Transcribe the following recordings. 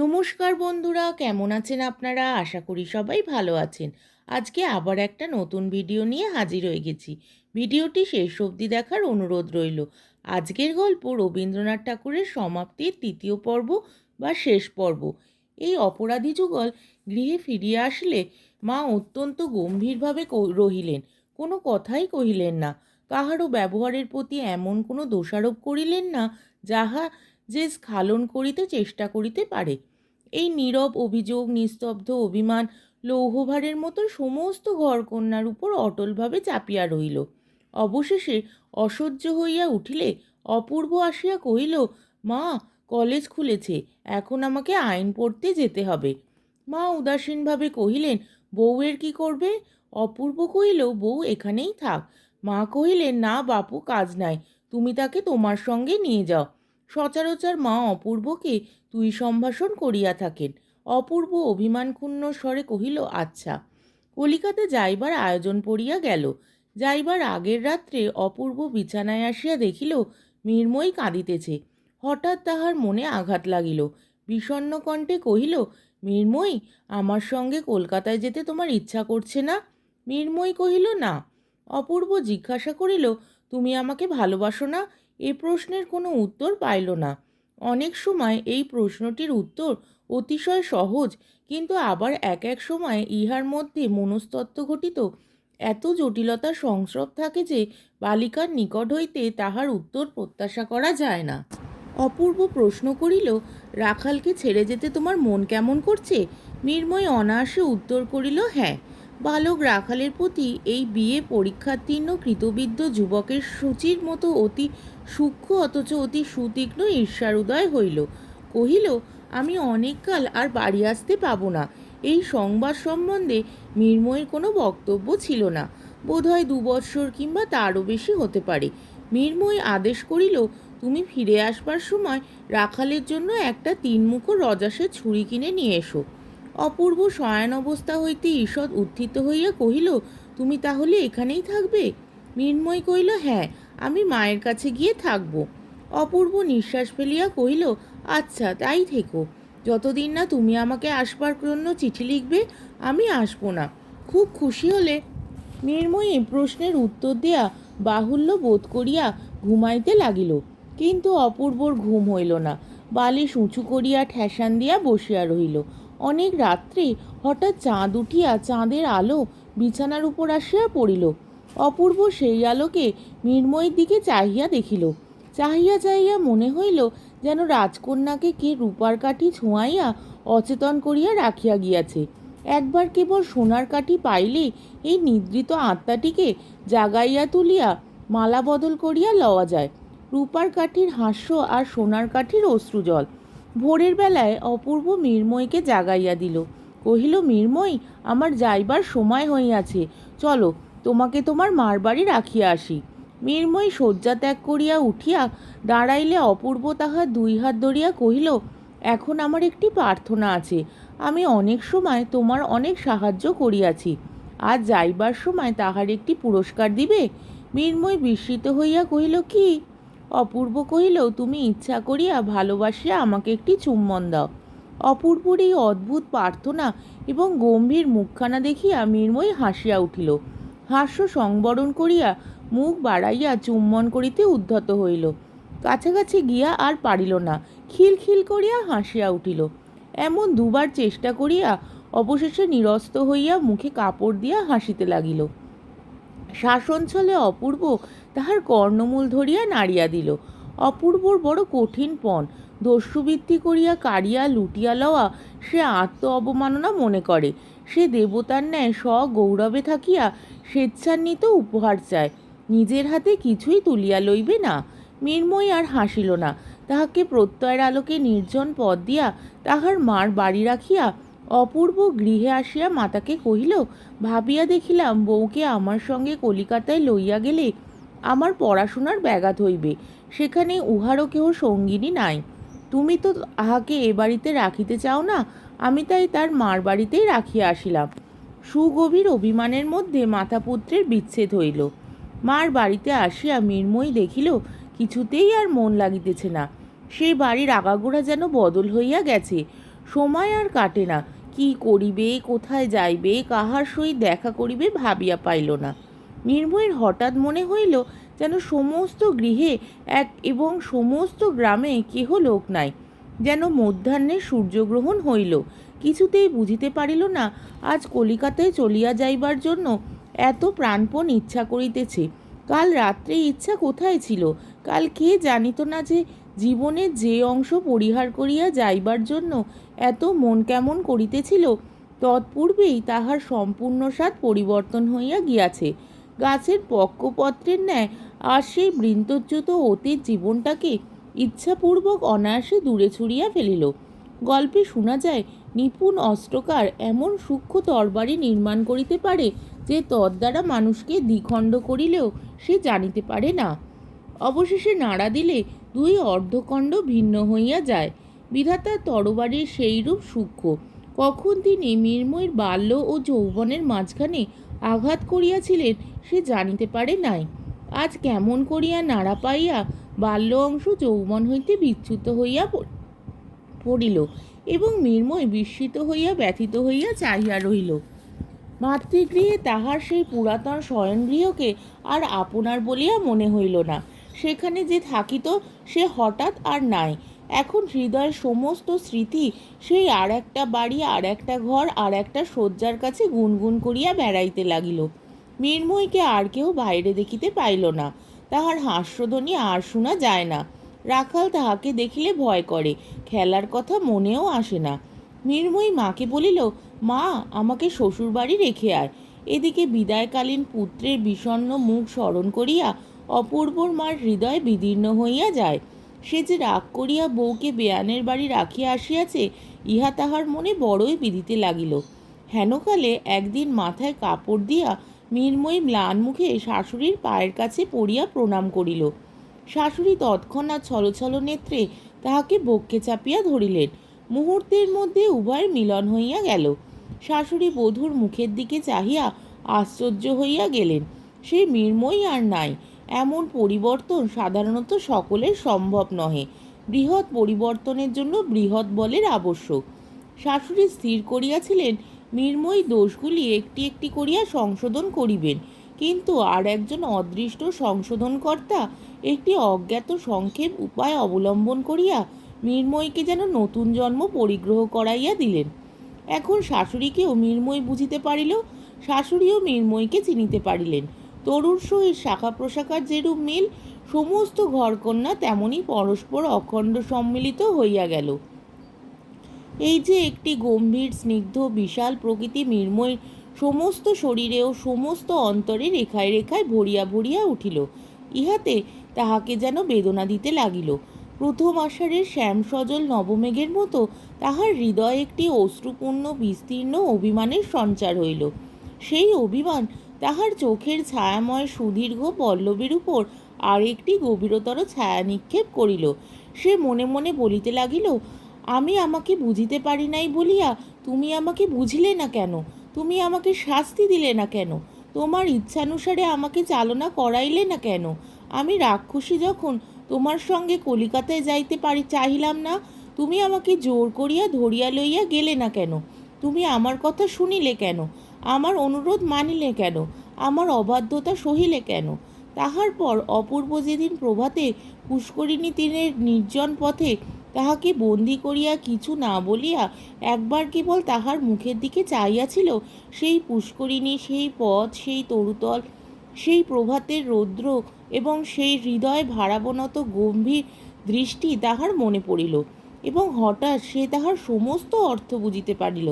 নমস্কার বন্ধুরা, কেমন আছেন আপনারা? আশা করি সবাই ভালো আছেন। আজকে আবার একটা নতুন ভিডিও নিয়ে হাজির হয়ে গেছি। ভিডিওটি শেষ অবধি দেখার অনুরোধ রইল। আজকের গল্প রবীন্দ্রনাথ ঠাকুরের সমাপ্তির তৃতীয় পর্ব বা শেষ পর্ব। এই অপরাধী যুগল গৃহে ফিরিয়ে আসলে মা অত্যন্ত গম্ভীরভাবে রহিলেন। কোনো কথাই কহিলেন না। কাহারও ব্যবহারের প্রতি এমন কোনো দোষারোপ করিলেন না, যাহা যে স্খালন করিতে চেষ্টা করিতে পারে। এই নীরব অভিযোগ, নিস্তব্ধ অভিমান, লৌহভারের মতো সমস্ত ঘরকন্যার উপর অটলভাবে চাপিয়া রহিল। অবশেষে অসহ্য হইয়া উঠিলে অপূর্ব আসিয়া কহিল, মা, কলেজ খুলেছে, এখন আমাকে আইন পড়তে যেতে হবে। মা উদাসীনভাবে কহিলেন, বউয়ের কি করবে? অপূর্ব কহিল, বউ এখানেই থাক। মা কহিলেন, না বাপু, কাজ নাই, তুমি তাকে তোমার সঙ্গে নিয়ে যাও। সচরাচর মা অপূর্বকে তুই সম্ভাষণ করিয়া থাকেন। অপূর্ব অভিমানক্ষুণ্ণ স্বরে কহিল আচ্ছা। কলিকাতা যাইবার আয়োজন পড়িয়া গেল। যাইবার আগের রাত্রে অপূর্ব বিছানায় আসিয়া দেখিল, মৃন্ময়ী কাঁদিতেছে। হঠাৎ তাহার মনে আঘাত লাগিল। বিষণ্ণ কণ্ঠে কহিল, মৃন্ময়ী, আমার সঙ্গে কলকাতায় যেতে তোমার ইচ্ছা করছে না? মৃন্ময়ী কহিল, না। অপূর্ব জিজ্ঞাসা করিল, তুমি আমাকে ভালোবাসো না? এ প্রশ্নের কোনো উত্তর পাইল না। অনেক সময় এই প্রশ্নটির উত্তর অতিশয় সহজ, কিন্তু আবার এক এক সময় ইহার মধ্যে মনস্তত্ত্ব ঘটিত। এত জটিলতার সংস্রব থাকে যে বালিকার নিকট হইতে তাহার উত্তর প্রত্যাশা করা যায় না। অপূর্ব প্রশ্ন করিল, রাখালকে ছেড়ে যেতে তোমার মন কেমন করছে? মৃন্ময় অনায়াসে উত্তর করিল হ্যাঁ। বালক রাখালের প্রতি এই বিয়ে পরীক্ষাতীর্ণ কৃতবিদ্ধ যুবকের সূচির মতো অতি সূক্ষ্ম অথচ অতি সুতীক্ষ্ণ ঈর্ষার উদয় হইল। কহিল, আমি অনেককাল আর বাড়ি আসতে পাবো না। এই সংবাদ সম্বন্ধে মৃন্ময়ের কোনো বক্তব্য ছিল না। বোধহয় দু বৎসর কিংবা তারও বেশি হতে পারে মৃন্ময় আদেশ করিল, তুমি ফিরে আসবার সময় রাখালের জন্য একটা তিনমুখো রজাসের ছুরি কিনে নিয়ে এসো। অপূর্ব শয়ন অবস্থা হইতে ঈষৎ উত্থিত হইয়া কহিল, তুমি তাহলে এখানেই থাকবে? মৃন্ময় কহিল হ্যাঁ আমি মায়ের কাছে গিয়ে থাকব। অপূর্ব নিঃশ্বাস ফেলিয়া কহিল আচ্ছা তাই থেকো। যতদিন না তুমি আমাকে আসবার জন্য চিঠি লিখবে, আমি আসব না। খুব খুশি হলে? মৃন্ময়ী প্রশ্নের উত্তর দেয়া বাহুল্য বোধ করিয়া ঘুমাইতে লাগিল। কিন্তু অপূর্বর ঘুম হইল না। বালিশ উঁচু করিয়া ঠেসান দিয়া বসিয়া রহিল। অনেক রাত্রে হঠাৎ চাঁদ উঠিয়া চাঁদের আলো বিছানার উপর আসিয়া পড়িল। অপূর্ব সেই আলোকে মৃন্ময়ের দিকে চাহিয়া দেখিল। চাহিয়া চাহিয়া মনে হইল যেন রাজকন্যাকে কে রূপার কাঠি ছোঁয়াইয়া অচেতন করিয়া রাখিয়া গিয়াছে। একবার কেবল সোনার কাঠি পাইলে এই নিদ্রিত আত্মাটিকে জাগাইয়া তুলিয়া মালা বদল করিয়া লওয়া যায়। রূপার কাঠির হাস্য আর সোনার কাঠির অশ্রুজল ভোরের বেলায় অপূর্ব মৃন্ময়কে জাগাইয়া দিল। কহিল, মৃন্ময়ী, আমার যাইবার সময় হইয়াছে। চলো, তোমাকে তোমার মার বাড়ি রাখিয়া আসি। মৃন্ময়ী শয্যা ত্যাগ করিয়া উঠিয়া দাঁড়াইলে অপূর্ব তাহার দুই হাত ধরিয়া কহিল, এখন আমার একটি প্রার্থনা আছে। আমি অনেক সময় তোমার অনেক সাহায্য করিয়াছি। আজ যাইবার সময় তাহার একটি পুরস্কার দিবে? মৃন্ময় বিস্মিত হইয়া কহিল, কি? অপূর্ব কহিল, তুমি ইচ্ছা করিয়া ভালোবাসিয়া আমাকে একটি চুম্বন দাও। অপূর্বর এই অদ্ভুত প্রার্থনা এবং গম্ভীর মুখখানা দেখিয়া মৃন্ময়ী হাসিয়া উঠিল। হাস্য সংবরণ করিয়া মুখ বাড়াইয়া চুম্বন করিতে উদ্ধত হইল। কাছাকাছি গিয়া আর পারিল না, খিলখিল করিয়া হাসিয়া উঠিল। এমন দুবার চেষ্টা করিয়া অবশেষে নিরস্ত হইয়া মুখে কাপড় দিয়া হাসিতে লাগিল। শাসন শাসনছলে অপূর্ব তাহার কর্ণমূল ধরিয়া নাড়িয়া দিল। অপূর্বর বড় কঠিন পণ। দস্যুবৃত্তি করিয়া কাড়িয়া লুটিয়া লওয়া সে আত্ম অবমাননা মনে করে। সে দেবতার ন্যায় স্বগৌরবে থাকিয়া স্বেচ্ছান্বিত উপহার চায়। নিজের হাতে কিছুই তুলিয়া লইবে না। মৃন্ময়ী আর হাসিল না। তাহাকে প্রত্যয়ের আলোকে নির্জন পথ দিয়া তাহার মার বাড়ি রাখিয়া অপূর্ব গৃহে আসিয়া মাতাকে কহিল, ভাবিয়া দেখিলাম বউকে আমার সঙ্গে কলিকাতায় লইয়া গেলে আমার পড়াশোনার ব্যাঘাত হইবে, সেখানে উহারও কেহ সঙ্গিনী নাই। তুমি তো আহাকে এ বাড়িতে রাখিতে চাও না, আমি তাই তার মার বাড়িতেই রাখিয়া আসিলাম। সুগভীর অভিমানের মধ্যে মাতাপুত্রের বিচ্ছেদ হইল। মার বাড়িতে আসিয়া মৃন্ময়ী দেখিল, কিছুতেই আর মন লাগিতেছে না। সেই বাড়ির আগাগোড়া যেন বদল হইয়া গেছে। সময় আর কাটে না, কি করিবে, কোথায় যাইবে, কাহার সহিত দেখা করিবে ভাবিয়া পাইল না। নির্ময়ের হঠাৎ মনে হইল যেন সমস্ত গৃহে এক এবং সমস্ত গ্রামে কেহ লোক নাই, যেন মধ্যাহ্নে সূর্যগ্রহণ হইল। কিছুতেই বুঝিতে পারিল না, আজ কলিকাতায় চলিয়া যাইবার জন্য এত প্রাণপণ ইচ্ছা করিতেছে। কাল রাত্রে ইচ্ছা কোথায় ছিল? কাল কে জানিত না যে জীবনের যে অংশ পরিহার করিয়া যাইবার জন্য এত মন কেমন করিতেছিল? তৎপূর্বেই তাহার সম্পূর্ণ স্বাদ পরিবর্তন হইয়া গিয়াছে। গাছের পক্কপত্রের ন্যায় আর সেই বৃন্তচ্যুত অতীত জীবনটাকে ইচ্ছাপূর্বক অনায়াসে দূরে ছুড়িয়া ফেলিল। গল্পে শোনা যায়, নিপুণ অস্ত্রকার এমন সূক্ষ্ম তরবারি নির্মাণ করিতে পারে যে তদ্বারা মানুষকে দ্বিখণ্ড করিলেও সে জানিতে পারে না। অবশেষে নাড়া দিলে দুই অর্ধখণ্ড ভিন্ন হইয়া যায়। বিধাতার তরবারির সেইরূপ সূক্ষ্ম। কখন তিনি মৃন্ময়ের বাল্য ও যৌবনের মাঝখানে আঘাত করিয়াছিলেন, সে জানিতে পারে নাই। আজ কেমন করিয়া নাড়া পাইয়া বাল্য অংশ যৌবন হইতে বিচ্যুত হইয়া পড়িল এবং মৃন্ময় বিস্মিত হইয়া ব্যথিত হইয়া চাহিয়া রহিল। মাতৃগৃহে তাহার সেই পুরাতন শয়নগৃহকে আর আপনার বলিয়া মনে হইল না। সেখানে যে থাকিত, সে হঠাৎ আর নাই। এখন হৃদয়ের সমস্ত স্মৃতি সেই আর একটা বাড়ি, আর একটা ঘর, আর একটা শয্যার কাছে গুনগুন করিয়া বেড়াইতে লাগিল। মৃন্ময়কে আর কেউ বাইরে দেখিতে পাইল না। তাহার হাস্যধ্বনি আর শোনা যায় না। রাখাল তাহাকে দেখিলে ভয় করে, খেলার কথা মনেও আসে না। মৃন্ময়ী মাকে বলিল, মা, আমাকে শ্বশুর বাড়ি রেখে আয়। এদিকে বিদায়কালীন পুত্রের বিষণ্ণ মুখ স্মরণ করিয়া অপূর্বর মার হৃদয় বিদীর্ণ হইয়া যায়। সে যে রাগ করিয়া বউকে বেয়ানের বাড়ি রাখিয়া আসিয়াছে, ইহা তাহার মনে বড়ই বিদিতে লাগিল। হেনকালে একদিন মাথায় কাপড় দিয়া মৃন্ময়ী ম্লান মুখে শাশুড়ির পায়ের কাছে পড়িয়া প্রণাম করিল। শাশুড়ি তৎক্ষণাৎ ছলছল নেত্রে তাহাকে বক্ষে চাপিয়া ধরিলেন। মুহূর্তের মধ্যে উভয়ের মিলন হইয়া গেল। শাশুড়ি বধূর মুখের দিকে চাহিয়া আশ্চর্য হইয়া গেলেন। সে মৃন্ময়ী আর নাই এমন পরিবর্তন সাধারণত সকলের সম্ভব নহে। বৃহৎ পরিবর্তনের জন্য বৃহৎ বলের আবশ্যক। শাশুড়ি স্থির করিয়াছিলেন, মৃন্ময়ী দোষগুলি একটি একটি করিয়া সংশোধন করিবেন। কিন্তু আর একজন অদৃষ্ট সংশোধনকর্তা একটি অজ্ঞাত সংক্ষেপ উপায় অবলম্বন করিয়া মৃন্ময়ীকে যেন নতুন জন্ম পরিগ্রহ করাইয়া দিলেন। এখন শাশুড়িকেও মৃন্ময়ী বুঝিতে পারিল, শাশুড়িও মৃন্ময়ীকে চিনিতে পারিলেন। তরুর সহিত শাখা প্রশাখার যেরূপ মিল, সমস্ত ঘরকন্যা তেমনি পরস্পর অখণ্ড সম্মিলিত হইয়া গেল। এই যে একটি গম্ভীর, স্নিগ্ধ, বিশাল প্রকৃতি মৃন্ময়ের সমস্ত শরীরে ও সমস্ত অন্তরে রেখায় রেখায় ভরিয়া ভরিয়া উঠিল। ইহাতে তাহাকে যেন বেদনা দিতে লাগিল। প্রথম আষাঢ়ের শ্যাম সজল নবমেঘের মতো তাহার হৃদয়ে একটি অশ্রুপূর্ণ, বিস্তীর্ণ অভিমানের সঞ্চার হইল। সেই অভিমান তাহার চোখের ছায়াময় সুদীর্ঘ পল্লবীর উপর আর একটি গভীরতর ছায়া নিক্ষেপ করিল। সে মনে মনে বলিতে লাগিল, আমি আমাকে বুঝিতে পারি নাই বলিয়া তুমি আমাকে বুঝিলে না কেন? তুমি আমাকে শাস্তি দিলে না কেন? তোমার ইচ্ছানুসারে আমাকে চালনা করাইলে না কেন? আমি রাক্ষসী যখন তোমার সঙ্গে কলিকাতায় যাইতে পারি চাহিলাম না, তুমি আমাকে জোর করিয়া ধরিয়া লইয়া গেলে না কেন? তুমি আমার কথা শুনিলে কেন? আমার অনুরোধ মানিলে কেন? আমার অবাধ্যতা সহিলে কেন? তাহার পর অপূর্ব যেদিন প্রভাতে পুষ্করিণী তীরের নির্জন পথে তাহাকে বন্দি করিয়া কিছু না বলিয়া একবার কেবল তাহার মুখের দিকে চাইয়াছিল সেই পুষ্করিণী, সেই পথ, সেই তরুতল, সেই প্রভাতের রৌদ্র এবং সেই হৃদয় ভারাবনত গম্ভীর দৃষ্টি তাহার মনে পড়িল এবং হঠাৎ সে তাহার সমস্ত অর্থ বুঝিতে পারিল।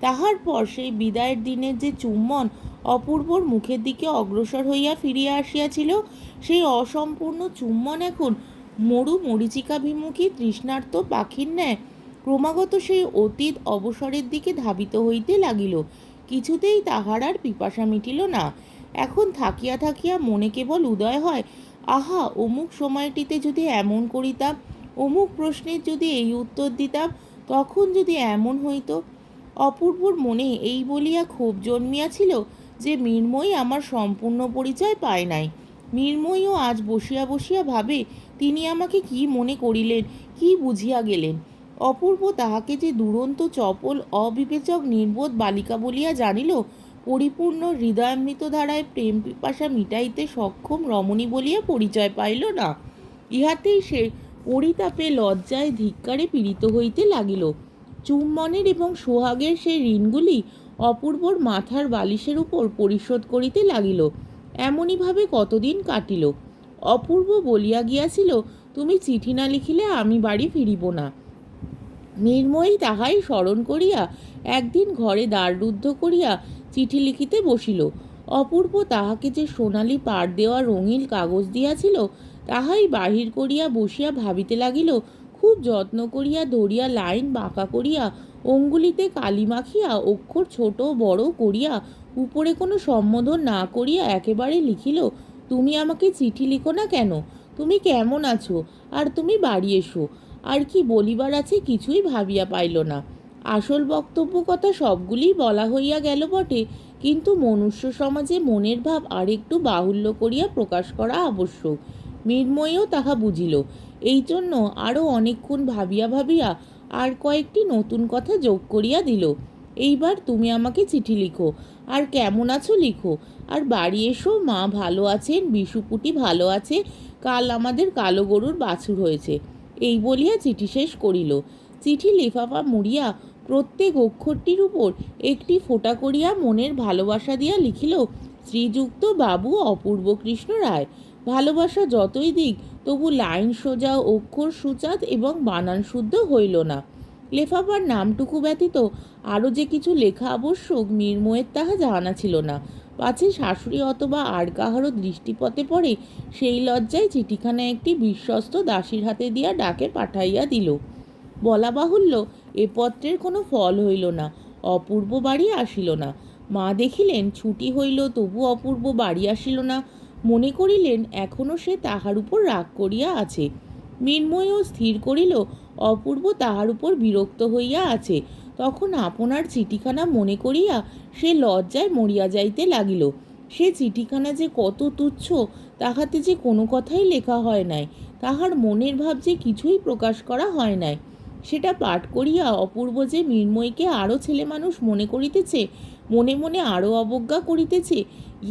তাহার পর সেই বিদায়ের দিনের যে চুম্বন অপূর্বর মুখের দিকে অগ্রসর হইয়া ফিরিয়া আসিয়াছিল, সেই অসম্পূর্ণ চুম্বন এখন মরু মরিচিকাভিমুখী তৃষ্ণার্ত পাখির ন্যায় ক্রমাগত সেই অতীত অবসরের দিকে ধাবিত হইতে লাগিল। কিছুতেই তাহার আর পিপাসা মিটিল না। এখন থাকিয়া থাকিয়া মনে কেবল উদয় হয়, আহা, অমুক সময়টিতে যদি এমন করিতাম, অমুক প্রশ্নের যদি এই উত্তর দিতাম, তখন যদি এমন হইতো অপূর্বর মনে এই বলিয়া ক্ষোভ জন্মিয়াছিল যে মৃন্ময়ী আমার সম্পূর্ণ পরিচয় পায় নাই। মৃন্ময়ীও আজ বসিয়া বসিয়া ভাবে, তিনি আমাকে কি মনে করিলেন, কি বুঝিয়া গেলেন? অপূর্ব তাহাকে যে দুরন্ত, চপল, অবিবেচক, নির্বোধ বালিকা বলিয়া জানিল, পরিপূর্ণ হৃদয়ামৃত ধারায় প্রেম পিপাসা মিটাইতে সক্ষম রমণী বলিয়া পরিচয় পাইল না। ইহাতেই সে পরিতাপে লজ্জায় ধিক্কারে পীড়িত হইতে লাগিল। চুম্বনের এবং সোহাগের সেই ঋণগুলি অপূর্বর মাথার বালিশের উপর পরিশোধ করিতে লাগিল। এমনইভাবে কতদিন কাটিল? অপূর্ব বলিয়া গিয়াছিল, তুমি চিঠি না লিখিলে আমি বাড়ি ফিরিব না। নির্ময়ী তাহাই স্মরণ করিয়া একদিন ঘরে দ্বাররুদ্ধ করিয়া চিঠি লিখিতে বসিল। অপূর্ব তাহাকে যে সোনালি পাড় দেওয়া রঙিন কাগজ দিয়াছিল, তাহাই বাহির করিয়া বসিয়া ভাবিতে লাগিল খুব যত্ন করিয়া ধরিয়া লাইন বাঁকা করিয়া অঙ্গুলিতে কালি মাখিয়া অক্ষর ছোট বড় করিয়া উপরে কোনো সম্বোধন না করিয়া একেবারে লিখিল, তুমি আমাকে চিঠি লিখো না কেন? তুমি কেমন আছো? আর তুমি বাড়ি এসো। আর কি বলিবার আছে কিছুই ভাবিয়া পাইল না। আসল বক্তব্য কথা সবগুলিই বলা হইয়া গেল বটে, কিন্তু মনুষ্য সমাজে মনের ভাব আরেকটু বাহুল্য করিয়া প্রকাশ করা আবশ্যক। মৃন্ময়ীও তাহা বুঝিল। এই জন্য আরও অনেকক্ষণ ভাবিয়া ভাবিয়া আর কয়েকটি নতুন কথা যোগ করিয়া দিল। এইবার তুমি আমাকে চিঠি লিখো। আর কেমন আছো লিখো। আর বাড়ি এসো, মা ভালো আছেন বিশুপুটি ভালো আছে, কাল আমাদের কালো গরুর বাছুর হয়েছে। এই বলিয়া চিঠি শেষ করিল। চিঠি লিফাফা মুড়িয়া প্রত্যেক অক্ষরটির উপর একটি ফোঁটা করিয়া মনের ভালোবাসা দিয়া লিখিল, শ্রীযুক্ত বাবু অপূর্ব কৃষ্ণ রায়। ভালোবাসা যতই দিক, তবু লাইন সোজা, অক্ষর সুচাঁদ এবং বানান শুদ্ধ হইল না। লেফাফার নামটুকু ব্যতীত আরও যে কিছু লেখা আবশ্যক মীরময়ের তাহা জানা ছিল না। পাছে শাশুড়ি অথবা আর কাহারও দৃষ্টিপথে পড়ে সেই লজ্জায় চিঠিখানা একটি বিশ্বস্ত দাসীর হাতে দিয়া ডাকে পাঠাইয়া দিল। বলা বাহুল্য, এ পত্রের কোনো ফল হইল না, অপূর্ব বাড়ি আসিল না। মা দেখিলেন ছুটি হইল তবু অপূর্ব বাড়ি আসিল না মনে করিলেন এখনও সে তাহার উপর রাগ করিয়া আছে। মৃন্ময়ও স্থির করিল, অপূর্ব তাহার উপর বিরক্ত হইয়া আছে। তখন আপনার চিঠিখানা মনে করিয়া সে লজ্জায় মরিয়া যাইতে লাগিল। সে চিঠিখানা যে কত তুচ্ছ, তাহাতে যে কোনো কথাই লেখা হয় নাই। তাহার মনের ভাব যে কিছুই প্রকাশ করা হয় নাই। সেটা পাঠ করিয়া অপূর্ব যে মৃন্ময়ীকে আরও ছেলে মানুষ মনে করিতেছে মনে মনে আরও অবজ্ঞা করিতেছে,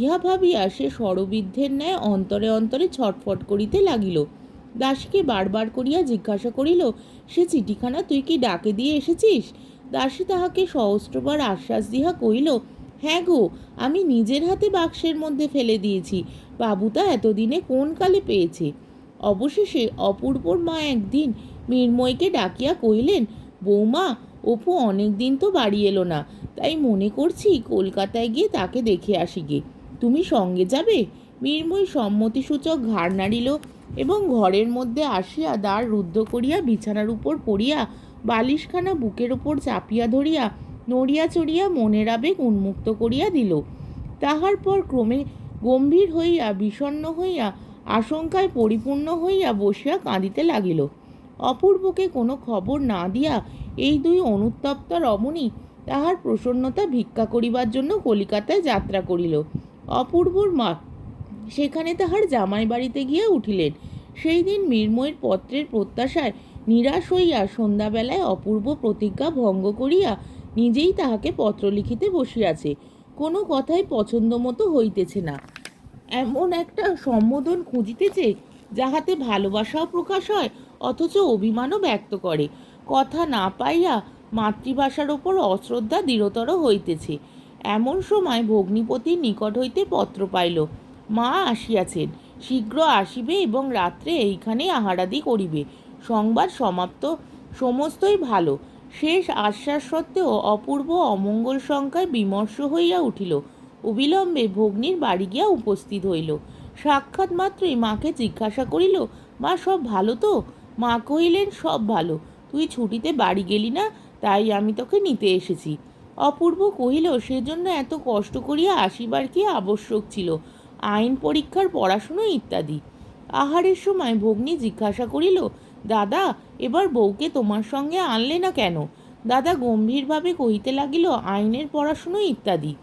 ইহা ভাবিয়া সে স্বরবিদ্ধের ন্যায় অন্তরে অন্তরে ছটফট করিতে লাগিল। দাসীকে বারবার করিয়া জিজ্ঞাসা করিল, সে চিঠিখানা তুই কি ডাকে দিয়ে এসেছিস? দাসী তাহাকে সহস্রবার আশ্বাস দিহা কহিল হ্যাঁ গো, আমি নিজের হাতে বাক্সের মধ্যে ফেলে দিয়েছি বাবুতা এতদিনে কোন কালে পেয়েছে? অবশেষে অপূর্বর মা একদিন মৃন্ময়কে ডাকিয়া কহিলেন, বৌমা, অপু অনেক দিন তো বাড়ি এলো না তাই মনে করছি কলকাতায় গিয়ে তাকে দেখে আসি গে। তুমি সঙ্গে যাবে? মৃন্ময় সম্মতিসূচক ঘাড় নাড়িল এবং ঘরের মধ্যে আসিয়া দ্বার রুদ্ধ করিয়া বিছানার উপর পড়িয়া বালিশখানা বুকের উপর চাপিয়া ধরিয়া নড়িয়া চড়িয়া মনের আবেগ উন্মুক্ত করিয়া দিল। তাহার পর ক্রমে গম্ভীর হইয়া, বিষণ্ণ হইয়া, আশঙ্কায় পরিপূর্ণ হইয়া বসিয়া কাঁদিতে লাগিল। অপূর্বকে কোনো খবর না দিয়া এই দুই অনুত্তপ্ত রমণী তাহার প্রসন্নতা ভিক্ষা করিবার জন্য কলিকাতায় যাত্রা করিল। অপূর্বর মা, সেখানে তাহার জামাই বাড়িতে গিয়া উঠিলেন। সেই দিন মৃন্ময়ের পত্রের প্রত্যাশায় নিরাশ হইয়া সন্ধ্যাবেলায় অপূর্ব প্রতিজ্ঞা ভঙ্গ করিয়া নিজেই তাহাকে পত্র লিখিতে বসিয়াছে। কোনো কথাই পছন্দ মতো হইতেছে না। এমন একটা সম্বোধন খুঁজিতেছে যাহাতে ভালোবাসাও প্রকাশ হয়, অথচ অভিমানও ব্যক্ত করে। কথা না পাইয়া মাতৃভাষার ওপর অশ্রদ্ধা দৃঢ়তর হইতেছে। এমন সময় ভগ্নিপতির নিকট হইতে পত্র পাইল, মা আসিয়াছেন, শীঘ্র আসিবে এবং রাত্রে এইখানে আহারাদি করিবে। সংবাদ সমাপ্ত, সমস্তই ভালো। শেষ আশ্বাস সত্ত্বেও অপূর্ব অমঙ্গল সংখ্যায় বিমর্ষ হইয়া উঠিল। অবিলম্বে ভগ্নীর বাড়ি গিয়া উপস্থিত হইল। সাক্ষাৎ মাত্রই মাকে জিজ্ঞাসা করিল, মা সব ভালো তো? মা কহিলেন, সব ভালো। তুই ছুটিতে বাড়ি গেলি না? তাই আমি তোকে নিতে এসেছি। অপূর্ব কহিল, সেজন্য এত কষ্ট করিয়া আসিবার কি আবশ্যক ছিল? আইন পরীক্ষার পড়াশুনো ইত্যাদি? আহারের সময় ভগ্নী জিজ্ঞাসা করিল, দাদা, এবার বউকে তোমার সঙ্গে আনলে না কেন? দাদা গম্ভীরভাবে কহিতে লাগিল, আইনের পড়াশুনো ইত্যাদি?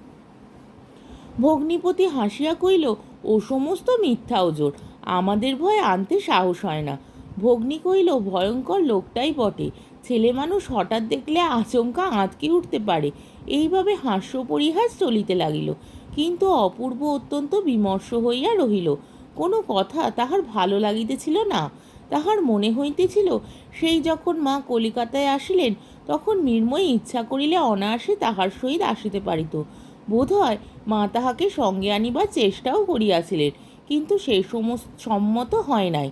ভগ্নিপতি হাসিয়া কহিল, ও সমস্ত মিথ্যা ওজোর, আমাদের ভয়ে আনতে সাহস হয় না। ভগ্নী কহিল, ভয়ঙ্কর লোকটাই বটে ছেলে মানুষ হঠাৎ দেখলে আচমকা আঁতকে উঠতে পারে। এইভাবে হাস্য পরিহাস চলিতে লাগিল। কিন্তু অপূর্ব অত্যন্ত বিমর্ষ হইয়া রহিল। কোনো কথা তাহার ভালো লাগিতেছিল না। তাহার মনে হইতেছিল, সেই যখন মা কলিকাতায় আসিলেন, তখন মৃন্ময়ী ইচ্ছা করিলে অনায়াসে তাহার সহিত আসিতে পারিত। বোধ হয় মা তাহাকে সঙ্গে আনিবার চেষ্টাও করিয়াছিলেন, কিন্তু সেই সমস্ত সম্মত হয় নাই।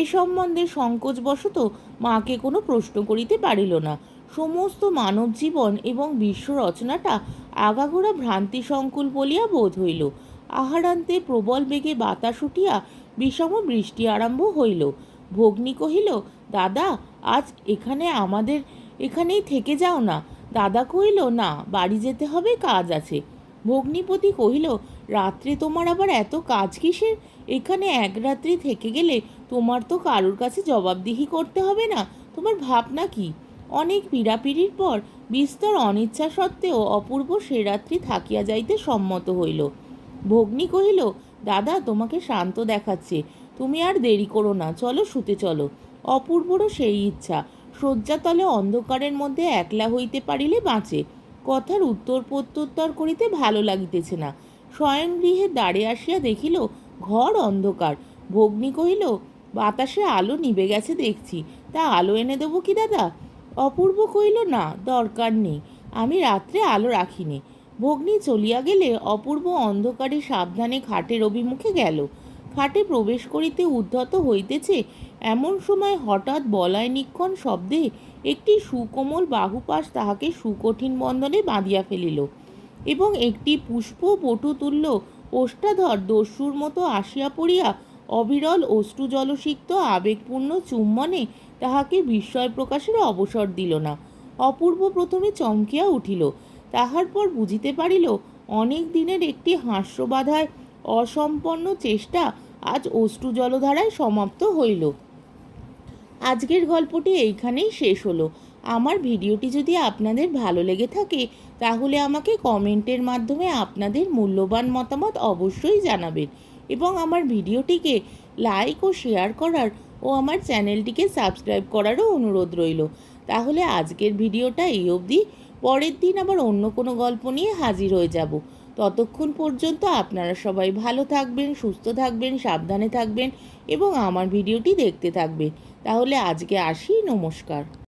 এ সম্বন্ধে সংকোচবশত মাকে কোনো প্রশ্ন করিতে পারিল না। সমস্ত মানব জীবন এবং বিশ্ব রচনাটা আগাগোড়া ভ্রান্তি সংকুল বলিয়া বোধ হইল। আহারান্তে প্রবল বেগে বাতাস উঠিয়া বিষম বৃষ্টি আরম্ভ হইল। ভগ্নী কহিল, দাদা, আজ এখানে আমাদের এখানেই থেকে যাও না। দাদা কহিল, না, বাড়ি যেতে হবে, কাজ আছে। ভগ্নিপতি কহিল, রাত্রে তোমার আবার এত কাজ কিসের? এখানে এক রাত্রি থেকে গেলে তোমার তো কারোর কাছে জবাবদিহি করতে হবে না, তোমার ভাবনা কি? অনেক পীড়াপিড়ির পর বিস্তর অনিচ্ছা সত্ত্বেও অপূর্ব সে রাত্রি থাকিয়া যাইতে সম্মত হইল। ভগ্নী কহিল, দাদা, তোমাকে শান্ত দেখাচ্ছে। তুমি আর দেরি করো না, চলো শুতে চলো। অপূর্বরও সেই ইচ্ছা। শয্যাতলে অন্ধকারের মধ্যে একলা হইতে পারিলে বাঁচে। কথার উত্তর প্রত্যুত্তর করিতে ভালো লাগিতেছে না। শয়ন গৃহে দাঁড়ে আসিয়া দেখিল, ঘর অন্ধকার। ভগ্নী কহিল বাতাসে আলো নিভে গেছে দেখছি। তা আলো এনে দেবো কি দাদা? অপূর্ব কহিল, না, দরকার নেই। আমি রাত্রে আলো রাখিনি। ভগ্নি চলিয়া গেলে অপূর্ব অন্ধকারে সাবধানে খাটের অভিমুখে গেল। খাটে প্রবেশ করিতে উদ্ধত হইতেছে এমন সময় হঠাৎ বলায় নিক্ষণ শব্দে একটি সুকোমল বাহুপাশ তাহাকে সুকঠিন বন্ধনে বাঁধিয়া ফেলিল এবং একটি পুষ্প পটুতুল্য ওষ্ঠাধর দস্যুর মতো আসিয়া পড়িয়া অবিরল, অশ্রু জলসিক্ত, আবেগপূর্ণ চুম্বনে তাহাকে বিস্ময় প্রকাশের অবসর দিল না। অপূর্ব প্রথমে চমকিয়া উঠিল। তাহার পর বুঝিতে পারিল, অনেক দিনের একটি হাস্যবাধায় অসম্পন্ন চেষ্টা আজ অশ্রু জলধারায় সমাপ্ত হইল। আজকের গল্পটি এইখানেই শেষ হলো। আমার ভিডিওটি যদি আপনাদের ভালো লেগে থাকে, তাহলে আমাকে কমেন্টের মাধ্যমে আপনাদের মূল্যবান মতামত অবশ্যই জানাবেন। এবং আমার ভিডিওটিকে লাইক ও শেয়ার করার ও আমার চ্যানেলটিকে সাবস্ক্রাইব করারও অনুরোধ রইল। তাহলে আজকের ভিডিওটা এই অবধি। পরের দিন আবার অন্য কোনো গল্প নিয়ে হাজির হয়ে যাব। ততক্ষণ পর্যন্ত আপনারা সবাই ভালো থাকবেন, সুস্থ থাকবেন, সাবধানে থাকবেন এবং আমার ভিডিওটি দেখতে থাকবেন। তাহলে আজকে আসি, নমস্কার।